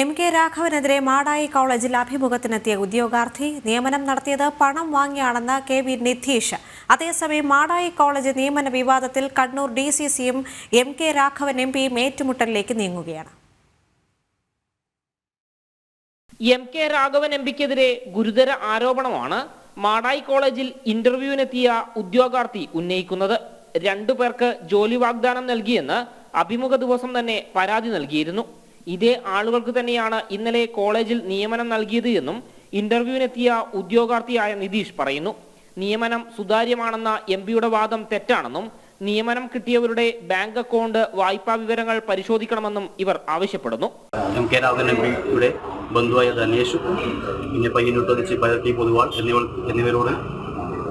M K രാഘവനെതിരെ Madayi കോളേജിൽ അഭിമുഖത്തിനെത്തിയ ഉദ്യോഗാർത്ഥി നിയമനം നടത്തിയത് പണം വാങ്ങിയാണെന്ന് കെ വി നിധീഷ്. അതേസമയം മാടായി കോളേജ് നിയമന വിവാദത്തിൽ കണ്ണൂർ ഡി സി സിയും എം കെ രാഘവൻ എം പിയും ഏറ്റുമുട്ടലിലേക്ക് നീങ്ങുകയാണ്. എം കെ രാഘവൻ എം പിക്കെതിരെ ഗുരുതര ആരോപണമാണ് മാടായി കോളേജിൽ ഇന്റർവ്യൂവിനെത്തിയ ഉദ്യോഗാർത്ഥി ഉന്നയിക്കുന്നത്. രണ്ടു പേർക്ക് ജോലി വാഗ്ദാനം നൽകിയെന്ന് അഭിമുഖ ദിവസം തന്നെ പരാതി നൽകിയിരുന്നു. ഇതേ ആളുകൾക്ക് തന്നെയാണ് ഇന്നലെ കോളേജിൽ നിയമനം നൽകിയത് എന്നും ഇന്റർവ്യൂവിനെത്തിയ ഉദ്യോഗാർത്ഥിയായ നിതീഷ് പറയുന്നു. നിയമനം സുതാര്യമാണെന്ന എം പിയുടെ വാദം തെറ്റാണെന്നും നിയമനം കിട്ടിയവരുടെ ബാങ്ക് അക്കൗണ്ട് വായ്പാ വിവരങ്ങൾ പരിശോധിക്കണമെന്നും ഇവർ ആവശ്യപ്പെടുന്നു. എം കെ രാഘവൻ എം പിയുടെ ബന്ധുവായ ധനേഷ് പിന്നെ പയ്യന്നൂർ വെച്ച് പരത്തി പൊതുവാൾ എന്നിവർ എന്നിവരോട്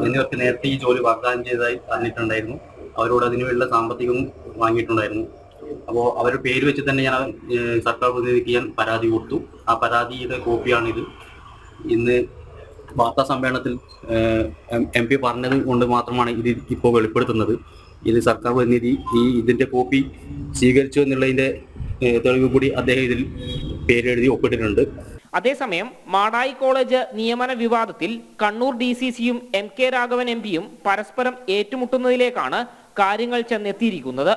എന്നിവർക്ക് നേരത്തെ ഈ ജോലി വാഗ്ദാനം ചെയ്തതായി അറിഞ്ഞിട്ടുണ്ടായിരുന്നു. അവരോട് അതിനുവേണ്ടിയുള്ള സാമ്പത്തികവും വാങ്ങിയിട്ടുണ്ടായിരുന്നു. അപ്പോൾ അവരുടെ പേര് വെച്ച് തന്നെ ഞാൻ സർക്കാർ പ്രതിനിധിക്ക് ഞാൻ പരാതി കൊടുത്തു. ആ പരാതിയുടെ കോപ്പിയാണിത്. ഇന്ന് വാർത്താ സമ്മേളനത്തിൽ എം പി പറഞ്ഞത് കൊണ്ട് മാത്രമാണ് ഇത് ഇപ്പോൾ വെളിപ്പെടുത്തുന്നത്. ഇത് സർക്കാർ പ്രതിനിധി ഈ ഇതിന്റെ കോപ്പി സ്വീകരിച്ചു എന്നുള്ളതിന്റെ തെളിവ് കൂടി അദ്ദേഹം ഇതിൽ പേരെഴുതി ഒപ്പിട്ടിട്ടുണ്ട്. അതേസമയം മാടായി കോളേജ് നിയമന വിവാദത്തിൽ കണ്ണൂർ ഡി സി സിയും എം കെ രാഘവൻ എം പിയും പരസ്പരം ഏറ്റുമുട്ടുന്നതിലേക്കാണ് കാര്യങ്ങൾ ചെന്നെത്തിയിരിക്കുന്നത്.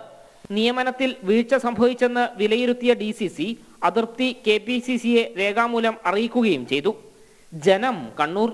നിയമനത്തിൽ വീഴ്ച സംഭവിച്ചെന്ന് വിലയിരുത്തിയ ഡി സി സി അതൃപ്തി കെ പി സി സിയെ രേഖാമൂലം അറിയിക്കുകയും ചെയ്തു. ജനം കണ്ണൂർ.